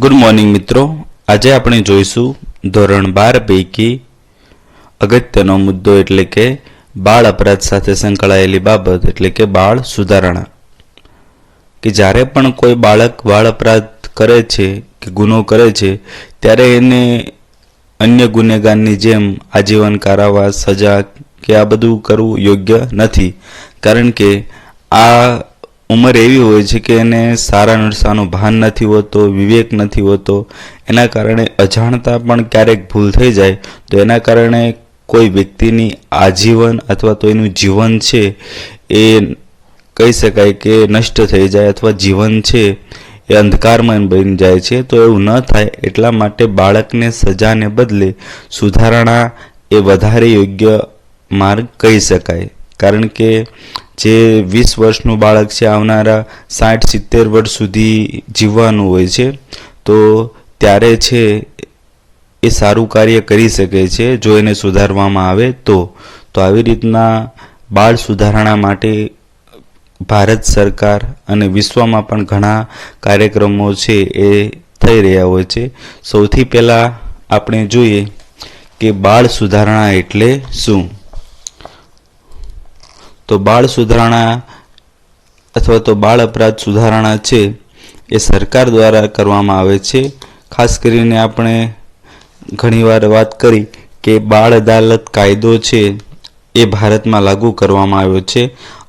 Good morning મિત્રો. આજે આપણે જોઈશું ધોરણ બાર પૈકી અગત્યનો મુદ્દો એટલે કે બાળ અપરાધ સાથે સંકળાયેલી બાબત, એટલે કે બાળ સુધારણા. કે જ્યારે પણ કોઈ બાળક બાળ અપરાધ કરે છે કે ગુનો કરે છે, ત્યારે એને અન્ય ગુનેગારની જેમ આજીવન કારાવાસ, સજા કે આ બધું કરવું યોગ્ય નથી. કારણ કે આ ઉંમર એવી હોય છે કે એને સારા નરસાનું ભાન નથી હોતો, વિવેક નથી હોતો, એના કારણે અજાણતા પણ ક્યારેક ભૂલ થઈ જાય, તો એના કારણે કોઈ વ્યક્તિની આજીવન અથવા તો એનું જીવન છે એ કહી શકાય કે નષ્ટ થઈ જાય અથવા જીવન છે એ અંધકારમાં બની જાય છે, તો એવું ન થાય. એટલા માટે બાળકને સજાને બદલે સુધારણા એ વધારે યોગ્ય માર્ગ કહી શકાય. કારણ કે જે વીસ વર્ષનું બાળક છે, આવનારા સાઠ, સિત્તેર વર્ષ સુધી જીવવાનું હોય છે, તો ત્યારે છે એ સારું કાર્ય કરી શકે છે, જો એને સુધારવામાં આવે તો. તો આવી રીતના બાળ સુધારણા માટે ભારત સરકાર અને વિશ્વમાં પણ ઘણા કાર્યક્રમો છે એ થઈ રહ્યા હોય છે. સૌથી પહેલાં આપણે જોઈએ કે બાળ સુધારણા એટલે શું? તો બાળ સુધારણા અથવા તો બાળ અપરાધ સુધારણા છે એ સરકાર દ્વારા કરવામાં આવે છે. ખાસ કરીને આપણે ઘણીવાર વાત કરી કે બાળ અદાલત કાયદો છે એ ભારતમાં લાગુ કરવામાં આવ્યો છે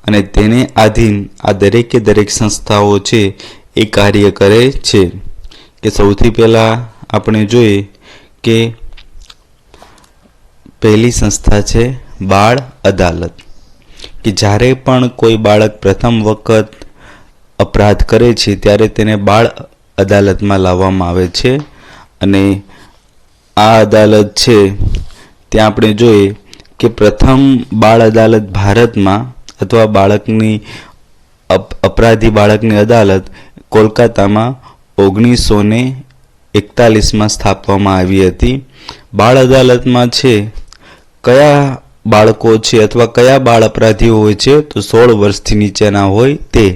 અને તેને આધીન આ દરેકે દરેક સંસ્થાઓ છે એ કાર્ય કરે છે. કે સૌથી પહેલાં આપણે જોઈએ કે પહેલી સંસ્થા છે બાળ અદાલત. કે જ્યારે પણ કોઈ બાળક પ્રથમ વખત અપરાધ કરે છે, ત્યારે તેને બાળ અદાલતમાં લાવવામાં આવે છે. અને આ અદાલત છે, ત્યાં આપણે જોઈએ કે પ્રથમ બાળ અદાલત ભારતમાં અથવા બાળકની અપ- અપરાધી બાળકની અદાલત કોલકાતામાં ઓગણીસો ને એકતાલીસમાં સ્થાપવામાં આવી હતી. બાળ અદાલતમાં છે, કયા બાળકો છે અથવા કયા બાળ અપરાધીઓ હોય છે, તો સોળ વર્ષથી નીચેના હોય તે.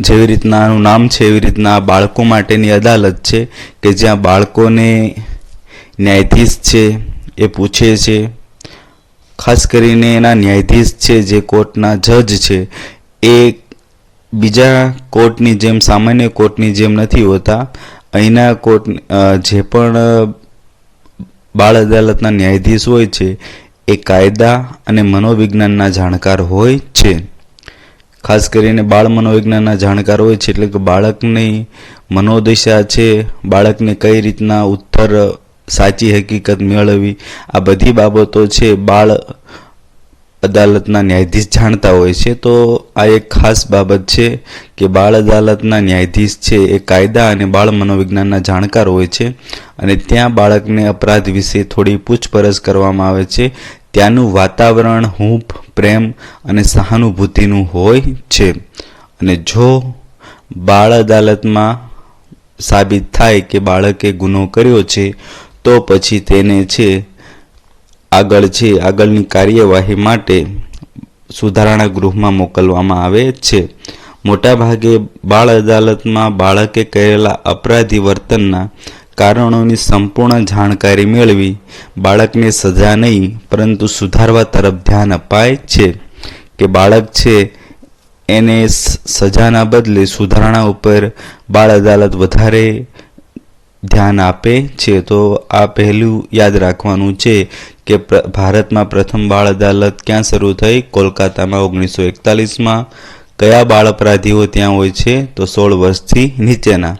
જેવી રીતના આનું નામ છે, એવી રીતના બાળકો માટેની અદાલત છે કે જ્યાં બાળકોને ન્યાયાધીશ છે એ પૂછે છે. ખાસ કરીને એના ન્યાયાધીશ છે જે કોર્ટના જજ છે, એ બીજા કોર્ટની જેમ, સામાન્ય કોર્ટની જેમ નથી હોતા. અહીંના કોર્ટ જે પણ બાળ અદાલતના ન્યાયાધીશ હોય છે, એ કાયદા અને મનોવિજ્ઞાનના જાણકાર હોય છે. ખાસ કરીને બાળ મનોવિજ્ઞાનના જાણકાર હોય છે, એટલે કે બાળકની મનોદશા છે, બાળકને કઈ રીતના ઉત્તર સાચી હકીકત મેળવવી, આ બધી બાબતો છે બાળ અદાલતના ન્યાયાધીશ જાણતા હોય છે, તો આ એક ખાસ બાબત છે કે બાળ અદાલતના ન્યાયાધીશ છે એ કાયદા અને બાળ મનોવિજ્ઞાનના જાણકાર હોય છે અને ત્યાં બાળકને અપરાધ વિશે થોડી પૂછપરછ કરવામાં આવે છે. ત્યાંનું વાતાવરણ, હૂંફ, પ્રેમ અને સહાનુભૂતિનું હોય છે. અને જો બાળ અદાલતમાં સાબિત થાય કે બાળકે ગુનો કર્યો છે, તો પછી તેને છે આગળ છે. આગળની કાર્યવાહી માટે સુધારણા ગૃહમાં મોકલવામાં આવે છે. મોટાભાગે બાળ અદાલતમાં બાળકે કરેલા અપરાધી વર્તનના કારણોની સંપૂર્ણ જાણકારી મેળવી બાળકને સજા નહીં, પરંતુ સુધારવા તરફ ધ્યાન અપાય છે કે બાળક છે એને સજાના બદલે સુધારણા ઉપર બાળ અદાલત વધારે ધ્યાન આપે છે. તો આ પહેલું યાદ રાખવાનું છે કે ભારતમાં પ્રથમ બાળ અદાલત ક્યાં શરૂ થઈ? કોલકાતામાં ઓગણીસો એકતાલીસમાં. કયા બાળ અપરાધીઓ ત્યાં હોય છે? તો સોળ વર્ષથી નીચેના.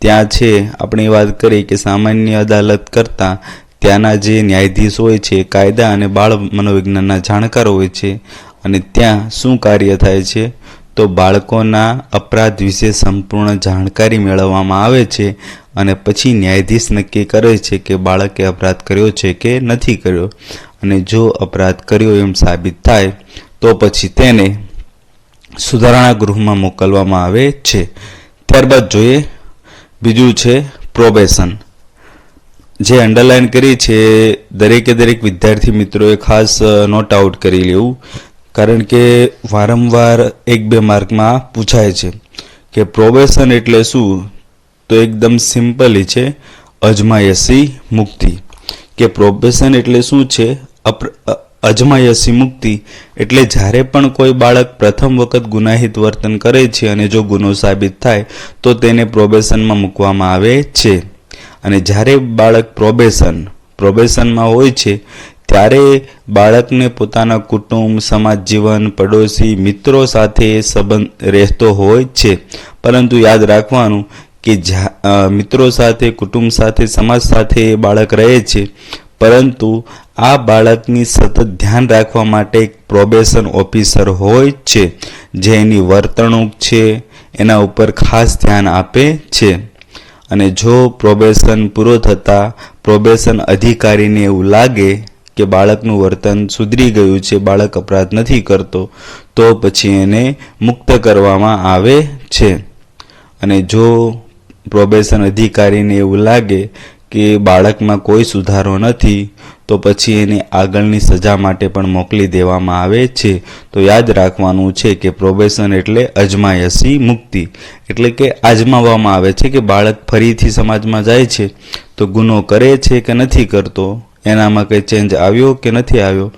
ત્યાં છે, આપણે વાત કરી કે સામાન્ય અદાલત કરતાં ત્યાંના જે ન્યાયાધીશ હોય છે, કાયદા અને બાળ મનોવિજ્ઞાનના જાણકાર હોય છે અને ત્યાં શું કાર્ય થાય છે? તો બાળકોના અપરાધ વિશે સંપૂર્ણ જાણકારી મેળવવામાં આવે છે. અને પછી ન્યાયાધીશ નક્કી કરે છે કે બાળકે અપરાધ કર્યો છે કે નથી કર્યો. અને જો અપરાધ કર્યો એમ સાબિત થાય, તો પછી તેને સુધારણા ગૃહમાં મોકલવામાં આવે છે. ત્યારબાદ જોઈએ, બીજું છે પ્રોબેશન જે અંડરલાઇન કરી છે, દરેકે દરેક વિદ્યાર્થી મિત્રોએ ખાસ નોટ આઉટ કરી લેવું. કારણ કે વારંવાર એક બે માર્કમાં પૂછાય છે કે પ્રોબેશન એટલે શું? તો એકદમ સિમ્પલી છે અજમાયસી મુક્તિ. કે પ્રોબેશન એટલે શું છે? અજમાયસી મુક્તિ એટલે જ્યારે પણ કોઈ બાળક પ્રથમ વખત ગુનાહિત વર્તન કરે છે અને જો ગુનો સાબિત થાય, તો તેને પ્રોબેશનમાં મૂકવામાં આવે છે. અને જ્યારે બાળક પ્રોબેશન પ્રોબેશનમાં હોય છે, ત્યારે બાળકને પોતાના કુટુંબ, સમાજ જીવન, પડોશી, મિત્રો સાથે સંબંધ રહેતો હોય છે. પરંતુ યાદ રાખવાનું કે મિત્રો સાથે, કુટુંબ સાથે, સમાજ સાથે એ બાળક રહે છે. પરંતુ આ બાળકની સતત ધ્યાન રાખવા માટે એક પ્રોબેશન ઓફિસર હોય છે, જે એની વર્તણૂક છે, એના ઉપર ખાસ ધ્યાન આપે છે. અને જો પ્રોબેશન પૂરો થતાં પ્રોબેશન અધિકારીને એવું લાગે કે બાળકનું વર્તન સુધરી ગયું છે, બાળક અપરાધ નથી કરતો, તો પછી એને મુક્ત કરવામાં આવે છે. અને જો પ્રોબેશન અધિકારીને એવું લાગે કે બાળકમાં કોઈ સુધારો નથી, તો પછી એને આગળની સજા માટે પણ મોકલી દેવામાં આવે છે. તો યાદ રાખવાનું છે કે પ્રોબેશન એટલે અજમાયશી મુક્તિ. એટલે કે આજમાવવામાં આવે છે કે બાળક ફરીથી સમાજમાં જાય છે, તો ગુનો કરે છે કે નથી કરતો, એનામાં કંઈ ચેન્જ આવ્યો કે નથી આવ્યો?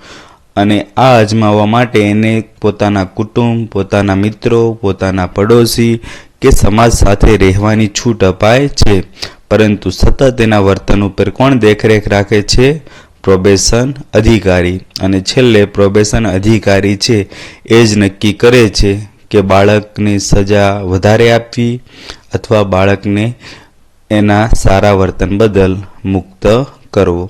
અને આ અજમાવવા માટે એને પોતાના કુટુંબ, પોતાના મિત્રો, પોતાના પડોશી કે સમાજ સાથે રહેવાની છૂટ અપાય છે, પરંતુ સતત એના વર્તન ઉપર કોણ દેખરેખ રાખે છે? પ્રોબેશન અધિકારી. અને છેલ્લે પ્રોબેશન અધિકારી છે, એ જ નક્કી કરે છે કે બાળકને સજા વધારે આપવી અથવા બાળકને એના સારા વર્તન બદલ મુક્ત કરવો.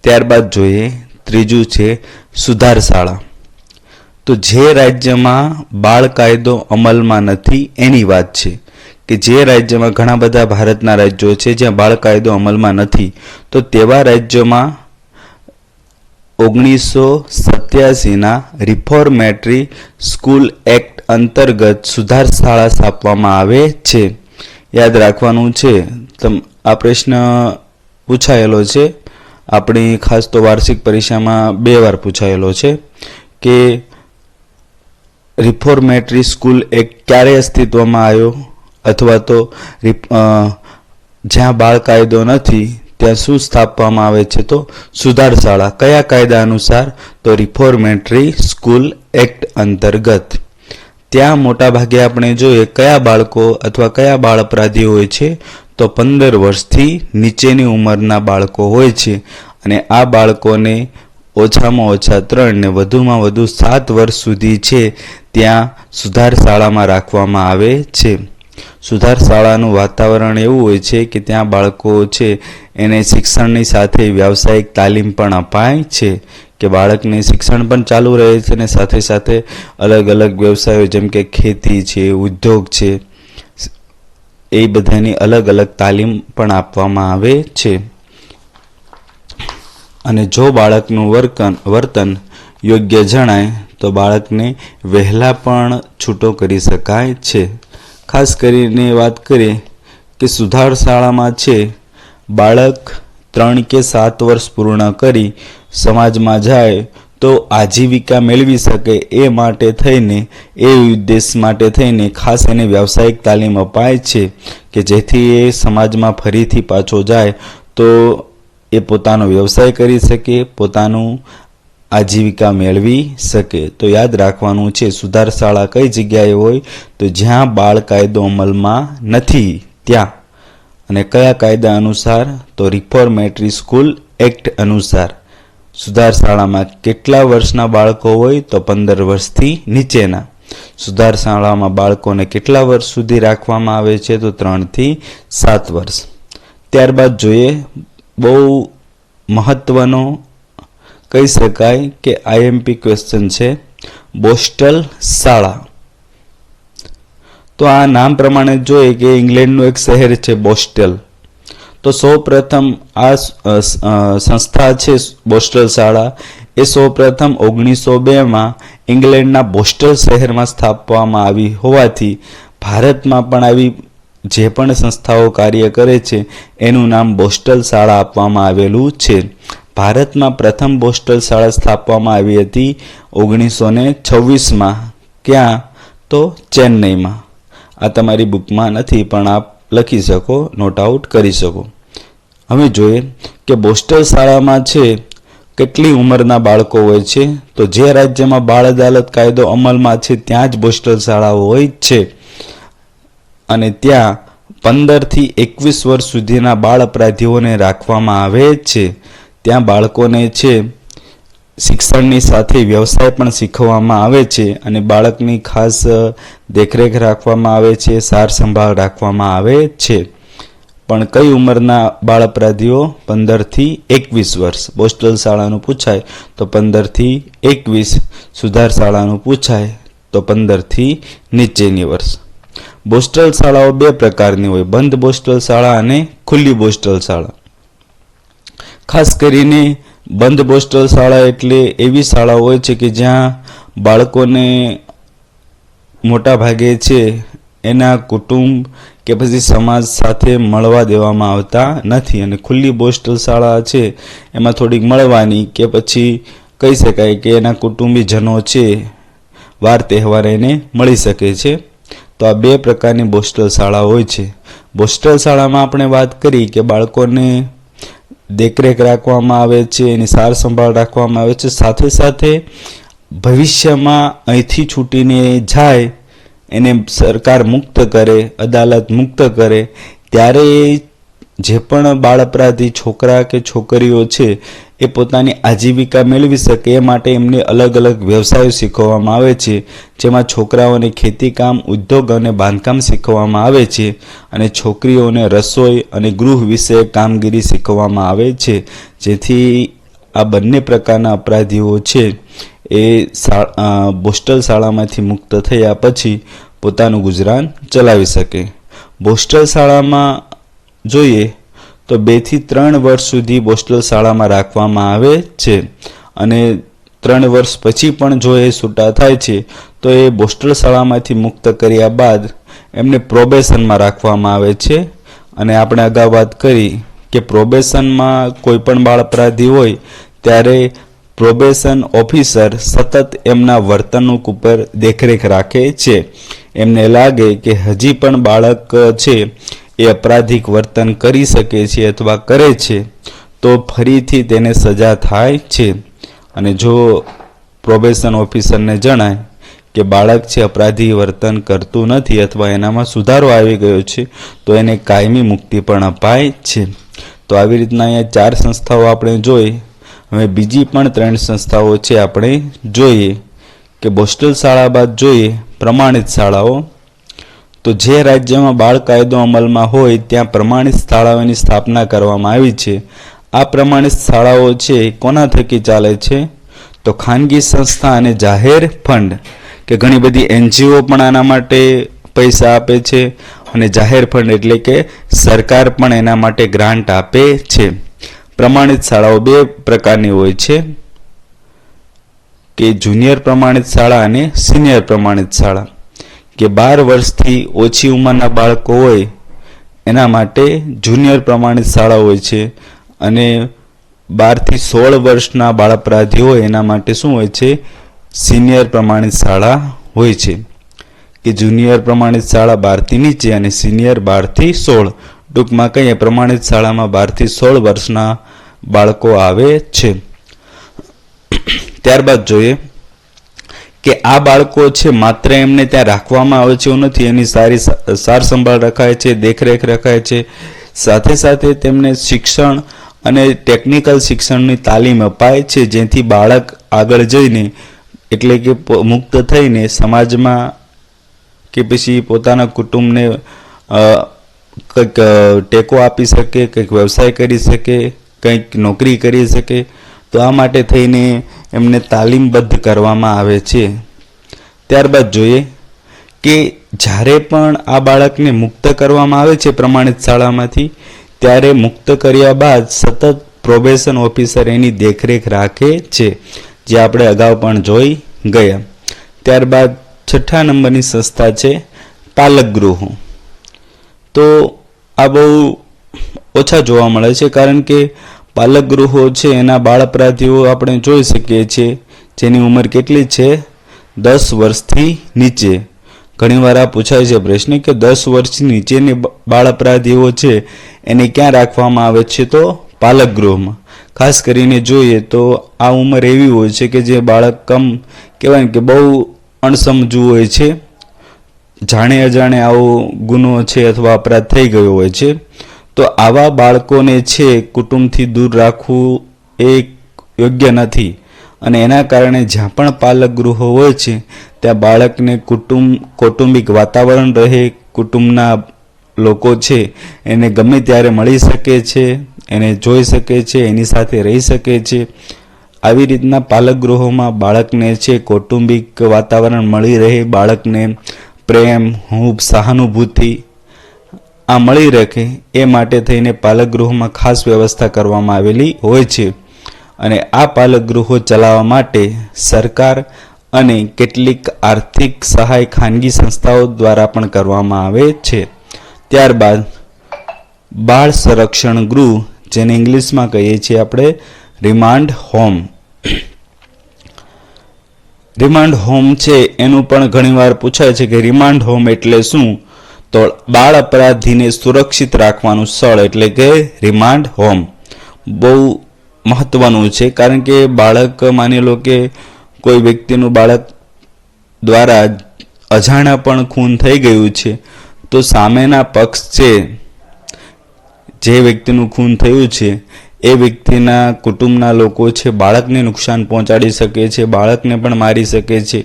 ત્યારબાદ જોઈએ, ત્રીજું છે સુધાર શાળા તો જે રાજ્યમાં બાળ કાયદો અમલમાં નથી, એની વાત છે કે જે રાજ્યમાં ઘણા બધા ભારતના રાજ્યો છે જ્યાં બાળ કાયદો અમલમાં નથી, તો તેવા રાજ્યોમાં ઓગણીસો સત્યાસીના રિફોર્મેટરી સ્કૂલ એક્ટ અંતર્ગત સુધાર શાળા સ્થાપવામાં આવે છે. યાદ રાખવાનું છે, તમ, આ પ્રશ્ન પૂછાયેલો છે. આપણી ખાસ તો વાર્ષિક પરીક્ષામાં બે વાર પૂછાયેલો છે કે રિફોર્મેટરી સ્કૂલ એક્ટ ક્યારે અસ્તિત્વમાં આવ્યો? અથવા તો જ્યાં બાળ કાયદો નથી, ત્યાં શું સ્થાપવામાં આવે છે? તો સુધાર શાળા કયા કાયદા અનુસાર? તો રિફોર્મેટરી સ્કૂલ એક્ટ અંતર્ગત. ત્યાં મોટાભાગે આપણે જોઈએ કયા બાળકો અથવા કયા બાળ અપરાધી હોય છે? તો પંદર વર્ષથી નીચેની ઉંમરના બાળકો હોય છે. અને આ બાળકોને ઓછામાં ઓછા ત્રણ ને વધુમાં વધુ સાત વર્ષ સુધી છે ત્યાં સુધાર શાળામાં રાખવામાં આવે છે. સુધાર શાળાનું વાતાવરણ એવું હોય છે કે ત્યાં બાળકો છે, એને શિક્ષણની સાથે વ્યાવસાયિક તાલીમ પણ અપાય છે કે બાળકને શિક્ષણ પણ ચાલુ રહે છે અને સાથે સાથે અલગ અલગ વ્યવસાયો જેમ કે ખેતી છે, ઉદ્યોગ છે, એ બધાની અલગ અલગ તાલીમ પણ આપવામાં આવે છે. અને જો બાળકનું વર્તન વર્તન યોગ્ય જણાય, તો બાળકને વહેલા પણ છૂટો કરી શકાય છે. ખાસ કરીને વાત કરીએ કે સુધાર શાળામાં છે. બાળક ત્રણ કે સાત વર્ષ પૂર્ણ કરી સમાજમાં જાય, તો આજીવિકા મેળવી શકે એ માટે થઈને, એ ઉદ્દેશ માટે થઈને ખાસ એને વ્યાવસાયિક તાલીમ અપાય છે કે જેથી એ સમાજમાં ફરીથી પાછો જાય, તો એ પોતાનો વ્યવસાય કરી શકે, પોતાનું આજીવિકા મેળવી શકે. તો યાદ રાખવાનું છે સુધાર શાળા કઈ જગ્યાએ હોય? તો જ્યાં બાળ કાયદો અમલમાં નથી, ત્યાં. અને કયા કાયદા અનુસાર? તો રિફોર્મેટરી સ્કૂલ એક્ટ અનુસાર. સુધાર શાળામાં કેટલા વર્ષના બાળકો હોય? તો પંદર વર્ષથી નીચેના. સુધાર શાળામાં બાળકોને કેટલા વર્ષ સુધી રાખવામાં આવે છે? તો ત્રણથી સાત વર્ષ. ત્યારબાદ જોઈએ બહુ મહત્વનો કહી શકાય કે આઈએમપી ક્વેશ્ચન છે. બોસ્ટલ શાળા. તો આ નામ પ્રમાણે જોઈએ કે ઇંગ્લેન્ડનું એક શહેર છે બોસ્ટલ. તો સૌ પ્રથમ આ સંસ્થા છે બોસ્ટલ શાળા. એ સૌ પ્રથમ ઓગણીસો બેમાં ઇંગ્લેન્ડના બોસ્ટલ શહેરમાં સ્થાપવામાં આવી હોવાથી ભારતમાં પણ આવી જે પણ સંસ્થાઓ કાર્ય કરે છે, એનું નામ બોસ્ટલ શાળા આપવામાં આવેલું છે. ભારતમાં પ્રથમ બોસ્ટલ શાળા સ્થાપવામાં આવી હતી ઓગણીસો ને છવ્વીસમાં. ક્યાં? તો ચેન્નઈમાં. આ તમારી બુકમાં નથી, પણ આપ લખી શકો, નોટ આઉટ કરી શકો. હવે જોઈએ કે બોસ્ટલ શાળામાં છે, કેટલી ઉંમરના બાળકો હોય છે? તો જે રાજ્યમાં બાળ અદાલત કાયદો અમલમાં છે, ત્યાં જ બોસ્ટલ શાળાઓ હોય છે. અને ત્યાં પંદરથી એકવીસ વર્ષ સુધીના બાળ અપરાધીઓને રાખવામાં આવે છે. ત્યાં બાળકોને છે, શિક્ષણની સાથે વ્યવસાય પણ શીખવવામાં આવે છે અને બાળકની ખાસ દેખરેખ રાખવામાં આવે છે, સાર સંભાળ રાખવામાં આવે છે. પણ કઈ ઉંમરના બાળ અપરાધીઓ? પંદરથી એકવીસ વર્ષ. બોસ્ટલ શાળાનું પૂછાય, તો પંદરથી એકવીસ. સુધાર શાળાનું પૂછાય, તો પંદરથી નીચેની વર્ષ. બોસ્ટલ શાળાઓ બે પ્રકારની હોય. બંધ બોસ્ટલ શાળા અને ખુલ્લી બોસ્ટલ શાળા. ખાસ કરીને બંધ બોસ્ટલ શાળા એટલે એવી શાળા હોય છે કે જ્યાં બાળકોને મોટા ભાગે છે એના કુટુંબ કે પછી સમાજ સાથે મળવા દેવામાં આવતા નથી. અને ખુલ્લી બોસ્ટલ શાળા છે, એમાં થોડીક મળવાની કે પછી કહી શકાય કે એના કુટુંબીજનો છે, વાર તહેવાર એને મળી શકે છે. તો આ બે પ્રકારની બોસ્ટલ શાળા હોય છે. બોસ્ટલ શાળામાં આપણે વાત કરી કે બાળકોને દેખરેખ રાખવામાં આવે છે, એની સાર સંભાળ રાખવામાં આવે છે. સાથે સાથે ભવિષ્યમાં અહીંથી છૂટીને જાય, એને સરકાર મુક્ત કરે, અદાલત મુક્ત કરે, ત્યારે એ જે પણ બાળ અપરાધી, છોકરા કે છોકરીઓ છે, એ પોતાની આજીવિકા મેળવી શકે એ માટે એમને અલગ અલગ વ્યવસાયો શીખવવામાં આવે છે, જેમાં છોકરાઓને ખેતીકામ, ઉદ્યોગ અને બાંધકામ શીખવવામાં આવે છે અને છોકરીઓને રસોઈ અને ગૃહ વિશે કામગીરી શીખવવામાં આવે છે. જેથી આ બંને પ્રકારના અપરાધીઓ છે એ બોસ્ટલ શાળામાંથી મુક્ત થયા પછી પોતાનું ગુજરાન ચલાવી શકે. બોસ્ટલ શાળામાં જોઈએ તો બેથી ત્રણ વર્ષ સુધી બોસ્ટલ શાળામાં રાખવામાં આવે છે અને ત્રણ વર્ષ પછી પણ જો એ છૂટા થાય છે, તો એ બોસ્ટલ શાળામાંથી મુક્ત કર્યા બાદ એમને પ્રોબેશનમાં રાખવામાં આવે છે. અને આપણે અગાઉ વાત કરી કે પ્રોબેશનમાં કોઈ પણ બાળ અપરાધી હોય, ત્યારે પ્રોબેશન ઓફિસર સતત એમના વર્તણૂક ઉપર દેખરેખ રાખે છે. એમને લાગે કે હજી પણ બાળક છે એ અપરાધિક વર્તન કરી શકે છે અથવા કરે છે, તો ફરીથી તેને સજા થાય છે. અને જો પ્રોબેશન ઓફિસરને જણાય કે બાળક છે, અપરાધી વર્તન કરતું નથી અથવા એનામાં સુધારો આવી ગયો છે, તો એને કાયમી મુક્તિ પણ અપાય છે. તો આવી રીતના અહીંયા ચાર સંસ્થાઓ આપણે જોઈ. હવે બીજી પણ ત્રણ સંસ્થાઓ છે આપણે જોઈએ. કે બોસ્ટલ શાળા બાદ જોઈએ, પ્રમાણિત શાળાઓ. તો જે રાજ્યમાં બાળ કાયદો અમલમાં હોય ત્યાં પ્રમાણિત શાળાઓની સ્થાપના કરવામાં આવી છે. આ પ્રમાણિત શાળાઓ છે કોના થકી ચાલે છે? તો ખાનગી સંસ્થા અને જાહેર ફંડ, કે ઘણી બધી એનજીઓ પણ આના માટે પૈસા આપે છે, અને જાહેર ફંડ એટલે કે સરકાર પણ એના માટે ગ્રાન્ટ આપે છે. પ્રમાણિત શાળાઓ બે પ્રકારની હોય છે. કે જુનિયર પ્રમાણિત શાળા અને સિનિયર પ્રમાણિત શાળા. કે બાર વર્ષથી ઓછી ઉંમરના બાળકો હોય, એના માટે જુનિયર પ્રમાણિત શાળા હોય છે અને બારથી સોળ વર્ષના બાળ અપરાધી હોય, એના માટે શું હોય છે? સિનિયર પ્રમાણિત શાળા હોય છે. કે જુનિયર પ્રમાણિત શાળા બારથી નીચે અને સિનિયર બારથી સોળ. ટૂંકમાં કહીએ, પ્રમાણિત શાળામાં બારથી સોળ વર્ષના બાળકો આવે છે. ત્યારબાદ જોઈએ કે આ બાળકો છે માત્ર એમને ત્યાં રાખવામાં આવે છે એવું નથી. એની સારી સાર સંભાળ રખાય છે, દેખરેખ રખાય છે. સાથે સાથે તેમને શિક્ષણ અને ટેકનિકલ શિક્ષણની તાલીમ અપાય છે, જેથી બાળક આગળ જઈને એટલે કે મુક્ત થઈને સમાજમાં કે પછી પોતાના કુટુંબને કંઈક ટેકો આપી શકે, કંઈક વ્યવસાય કરી શકે, કંઈક નોકરી કરી શકે, તો આ માટે થઈને એમને તાલીમબદ્ધ કરવામાં આવે છે. ત્યારબાદ જોઈએ કે જ્યારે પણ આ બાળકને મુક્ત કરવામાં આવે છે પ્રમાણિત શાળામાંથી, ત્યારે મુક્ત કર્યા બાદ સતત પ્રોબેશન ઓફિસર એની દેખરેખ રાખે છે, જે આપણે અગાઉ પણ જોઈ ગયા. ત્યારબાદ છઠ્ઠા નંબરની સંસ્થા છે પાલક ગૃહો. તો આ બહુ ઓછા જોવા મળે છે, કારણ કે પાલક ગૃહો છે, એના બાળ અપરાધીઓ આપણે જોઈ શકીએ છીએ. જેની ઉંમર કેટલી છે? દસ વર્ષથી નીચે. ઘણીવાર આ પૂછાય છે પ્રશ્ન કે દસ વર્ષ નીચેની બાળ અપરાધીઓ છે, એને ક્યાં રાખવામાં આવે છે તો? પાલક ગૃહમાં ખાસ કરીને જોઈએ તો આ ઉંમર એવી હોય છે કે જે બાળક કમ કહેવાય કે બહુ અણસમજવું હોય છે. જાણે અજાણે આવો ગુનો છે અથવા અપરાધ થઈ ગયો હોય છે. તો આવા બાળકોને છે કુટુંબથી દૂર રાખવું એ યોગ્ય નથી. અને એના કારણે જ્યાં પણ પાલક ગૃહો હોય છે, ત્યાં બાળકને કુટુંબ, કૌટુંબિક વાતાવરણ રહે, કુટુંબના લોકો છે, એને ગમે ત્યારે મળી શકે છે, એને જોઈ શકે છે, એની સાથે રહી શકે છે. આવી રીતના પાલક ગૃહોમાં બાળકને છે કૌટુંબિક વાતાવરણ મળી રહે, બાળકને પ્રેમ, હૂંફ, સહાનુભૂતિ આ મળી રહે એ માટે થઈને પાલક ગૃહોમાં ખાસ વ્યવસ્થા કરવામાં આવેલી હોય છે. અને આ પાલક ગૃહો ચલાવવા માટે સરકાર અને કેટલીક આર્થિક સહાય ખાનગી સંસ્થાઓ દ્વારા પણ કરવામાં આવે છે. ત્યારબાદ બાળ સંરક્ષણ ગૃહ, જેને ઇંગ્લિશમાં કહીએ છીએ આપણે રિમાન્ડ હોમ રિમાન્ડ હોમ છે, એનું પણ ઘણીવાર પૂછાય છે કે રિમાન્ડ હોમ એટલે શું? તો બાળ અપરાધીને સુરક્ષિત રાખવાનું સ્થળ એટલે કે રિમાન્ડ હોમ બહુ મહત્વનું છે, કારણ કે બાળક માની લો કે કોઈ વ્યક્તિનું બાળક દ્વારા અજાણા પણ ખૂન થઈ ગયું છે, તો સામેના પક્ષ છે, જે વ્યક્તિનું ખૂન થયું છે, એ વ્યક્તિના કુટુંબના લોકો છે, બાળકને નુકસાન પહોંચાડી શકે છે, બાળકને પણ મારી શકે છે.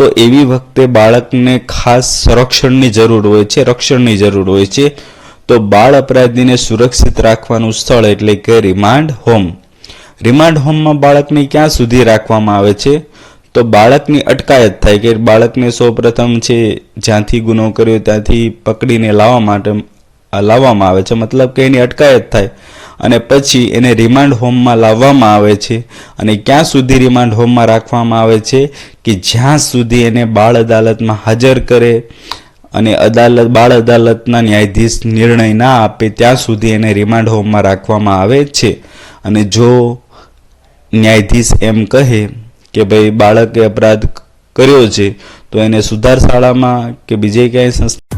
તો એવી વખતે બાળકને ખાસ સંરક્ષણની જરૂર હોય છે, રક્ષણની જરૂર હોય છે. તો બાળ અપરાધીને સુરક્ષિત રાખવાનું સ્થળ એટલે કે રિમાન્ડ હોમ. રિમાન્ડ હોમમાં બાળકને ક્યાં સુધી રાખવામાં આવે છે? તો બાળકની અટકાયત થાય કે બાળકને સૌપ્રથમ છે, જ્યાંથી ગુનો કર્યો ત્યાંથી પકડીને લાવવા માટે, લાવવામાં આવે છે. મતલબ કે એની અટકાયત થાય. અને પછી એને રિમાન્ડ હોમમાં લાવવામાં આવે છે અને ક્યાં સુધી રિમાન્ડ હોમમાં રાખવામાં આવે છે કે જ્યાં સુધી એને બાળ અદાલતમાં હાજર કરે અને અદાલત, બાળ અદાલતના ન્યાયાધીશ નિર્ણય ના આપે ત્યાં સુધી એને રિમાન્ડ હોમમાં રાખવામાં આવે છે. અને જો ન્યાયાધીશ એમ કહે કે ભાઈ બાળકે અપરાધ કર્યો છે, તો એને સુધાર શાળામાં કે બીજે ક્યાંય સંસ્થા